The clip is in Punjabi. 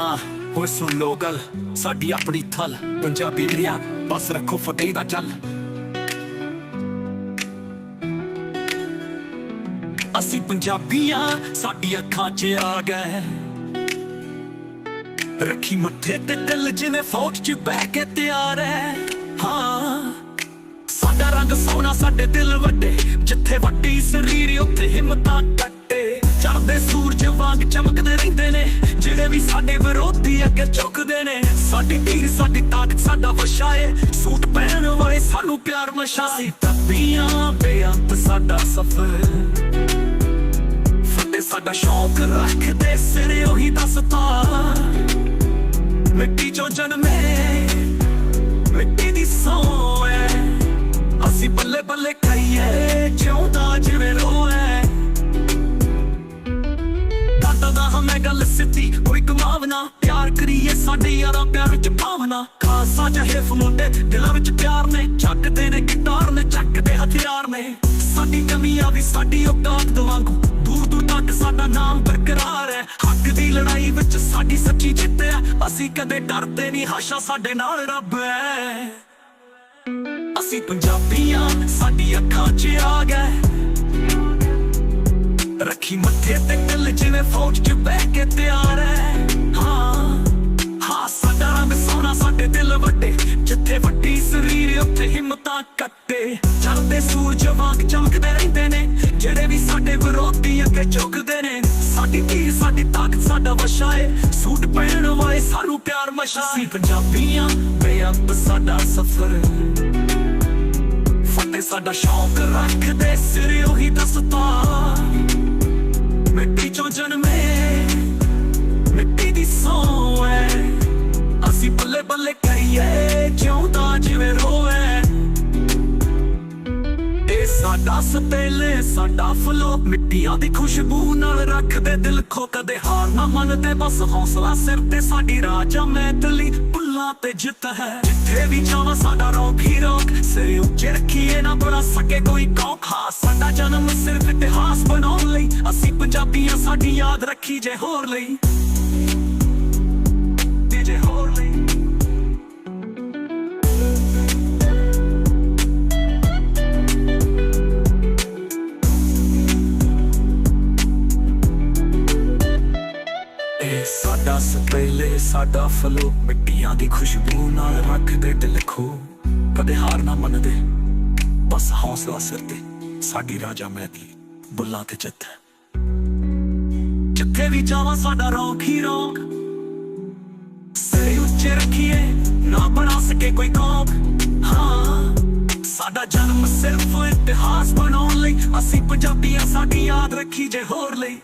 ਹਾਂ। ਓਏ ਸੁਣ ਲੋ ਗੱਲ, ਸਾਡੀ ਆਪਣੀ ਥਲ, ਪੰਜਾਬੀ ਵੀਰਿਆ ਬਸ ਰੱਖੋ ਫਤਿਹ ਦਾ ਚੱਲ ਅਸੀਂ ਪੰਜਾਬੀਆਂ ਸਾਡੀ ਅੱਖਾਂ 'ਚ ਆ ਗਏ। ਰੱਖੀ ਮੱਥੇ ਤੇ ਦਿਲ ਜਿਵੇਂ ਫੌਜ 'ਚ ਬਹਿ ਕੇ ਤਿਆਰ ਹੈ। ਹਾਂ। ਸਾਡਾ ਰੰਗ ਸੋਨਾ ਸਾਡੇ ਦਿਲ ਵੱਡੇ, ਜਿੱਥੇ ਸੂਰਜ ਚਮਕਦੇ ਰਹਿੰਦੇ ਨੇ। ਜਿਹੜੇ ਵੀ ਸਾਡੇ ਵਿਰੋਧੀ ਅੱਗੇ ਝੁਕਦੇ ਨੇ। ਸਾਡੀ ਧੀਰ ਸਾਡੀ ਤਾਕਤ ਸਾਡਾ ਵਸ਼ਾਏ ਸੂਟ ਪਹਿਨ ਵਾਲੇ ਸਾਨੂੰ ਪਿਆਰ ਮਸ਼ਾਏ ਤੱਬੀਆਂ ਬੇਅੰਤ ਸਾਡਾ ਸਫਰ। ਫਤੇ ਸਾਡਾ ਸ਼ੌਕ ਰੱਖਦੇ ਸਿਰੇ, ਉਹੀ ਦੱਸਤਾ ਮਿੱਟੀ ਚੋਂ ਜਨਮੇ ਕੋਈ ਪਿਆਰ ਕਰੀਏ ਸਾਡੇ ਯਾਰਾਂ ਪਿਆਰ ਵਿੱਚ ਭਾਵਨਾ। ਖਾਸਾ ਜਹੇ ਮੁੰਡੇ ਦਿਲਾਂ ਵਿੱਚ ਪਿਆਰ ਨੇ। ਚੱਕਦੇ ਨੇ, ਗਿਟਾਰ ਨੇ, ਚੱਕਦੇ ਹਥਿਆਰ ਨੇ। ਸਾਡੀ ਕਮੀਆਂ ਵੀ ਸਾਡੀ ਔਕਾਤ ਵਾਂਗੂ ਦੂਰ ਦੂਰ ਤੱਕ ਸਾਡਾ ਨਾਮ ਬਰਕਰਾਰ ਹੈ। ਹੱਕ ਦੀ ਲੜਾਈ ਵਿੱਚ ਸਾਡੀ ਸੱਚੀ ਜਿੱਤ ਹੈ। ਅਸੀਂ ਕਦੇ ਡਰਦੇ ਨਹੀਂ, ਹਾਸ਼ਾ ਸਾਡੇ ਨਾਲ ਰੱਬ ਹੈ। ਅਸੀਂ ਪੰਜਾਬੀਆਂ ਸਾਡੀ ਅੱਖਾਂ 'ਚ ਆ ਗਏ ਰੱਖੀ ਮੱਥੇ ਤੇ ਗੱਲ ਜਿਵੇਂ ਫੌਜ 'ਚ ਬਹਿ ਕੇ ਤਿਆਰ ਹੈ। ਰੰਗ ਸਾਡੇ ਦਿਲ ਵੱਡੇ, ਜਿੱਥੇ ਵੱਡੀ ਸਰੀਰ, ਉੱਥੇ ਹਿੰਮਤਾਂ ਕੱਟੇ। ਚੜਦੇ ਸੂਰਜ ਵਾਂਗ ਚਮਕਦੇ ਰਹਿੰਦੇ ਨੇ, ਜਿਹੜੇ ਵੀ ਸਾਡੇ ਵਿਰੋਧੀ ਅੱਗੇ ਝੁਕਦੇ ਨੇ। ਸਾਡੀ ਧੀ, ਸਾਡੀ ਤਾਕਤ, ਸਾਡਾ ਵਸ਼ਾਏ ਸੂਟ ਪਹਿਨ ਵਾਲੇ ਸਾਨੂੰ ਪਿਆਰ ਮਸ਼ਾਏ ਪੰਜਾਬੀਆਂ ਬੇਅੰਤ ਸਾਡਾ ਸਫਰ। ਫਤਿਹ ਸਾਡਾ ਸ਼ੌਕ ਰੱਖਦੇ ਸਿਰ, ਉਹੀ ਦੱਸਤਾ ਮਿੱਟੀ ਚੋਂ ਜਨਮੇ। ਬੱਲੇ ਬੱਲੇ ਜਿਉਂਦਾ ਜਿਵੇਂ ਰੋਏ ਇਹ ਸਾਡਾ ਸਪੇਲੇ ਸਾਡਾ ਫਲੋ, ਮਿੱਟੀਆਂ ਦੀ ਖੁਸ਼ਬੂ ਨਾਲ ਰੱਖਦੇ ਦਿਲ ਖੋ। ਕਦੇ ਹਾਰ ਨਾ ਮੰਨਦੇ, ਬਸ ਹੌਸਲਾ ਸਿਰ ਤੇ ਸਾਡੀ ਰਾਜਾ ਮੈਤਲੀ ਭੁੱਲਾਂ ਤੇ ਜਿੱਤ ਹੈ। ਜਿੱਥੇ ਵੀ ਜਾਵਾਂ, ਸਾਡਾ ਰੋਕ ਹੀ ਰੋਕ ਸਿਰ ਉੱਚੇ ਰੱਖੀਏ ਨਾ ਬਣਾ ਸਕੇ ਕੋਈ ਕੌਕ ਹਾਂ, ਸਾਡਾ ਜਨਮ ਸਿਰਫ ਇਤਿਹਾਸ ਬਣਾਉਣ ਲਈ। ਅਸੀਂ ਪੰਜਾਬੀਆਂ, ਸਾਡੀ ਯਾਦ ਰੱਖੀ ਜੇ ਹੋਰ ਲਈ। ਇਹ ਸਾਡਾ ਸਪੇਲੇ, ਸਾਡਾ ਫਲੋ ਮਿੱਟੀਆਂ ਦੀ ਖੁਸ਼ਬੂ ਨਾਲ ਰੱਖਦੇ ਦਿਲ ਖੋ ਕਦੇ ਹਾਰ ਨਾ ਮੰਨਦੇ, ਬਸ ਹੌਸਲਾ ਸਿਰ ਤੇ। ਸਾਡੀ ਰਾਜਾ ਮਹਿਤੀ ਬੁੱਲਾਂ ਤੇ ਜਿੱਤ ਜਿੱਥੇ ਵੀ ਜਾਵਾਂ ਸਾਡਾ ਰੌਕ ਹੀ ਰੋਕ। ਸਿਰ ਉੱਚੇ ਰੱਖੀਏ, ਨਾ ਬਣਾ ਸਕੇ ਕੋਈ ਕੌਮ ਹਾਂ, ਸਾਡਾ ਜਨਮ ਸਿਰਫ ਇਤਿਹਾਸ ਬਣਾਉਣ ਲਈ। ਅਸੀਂ ਪੰਜਾਬੀਆਂ ਸਾਡੀ ਯਾਦ ਰੱਖੀ ਜੇ ਹੋਰ ਲਈ।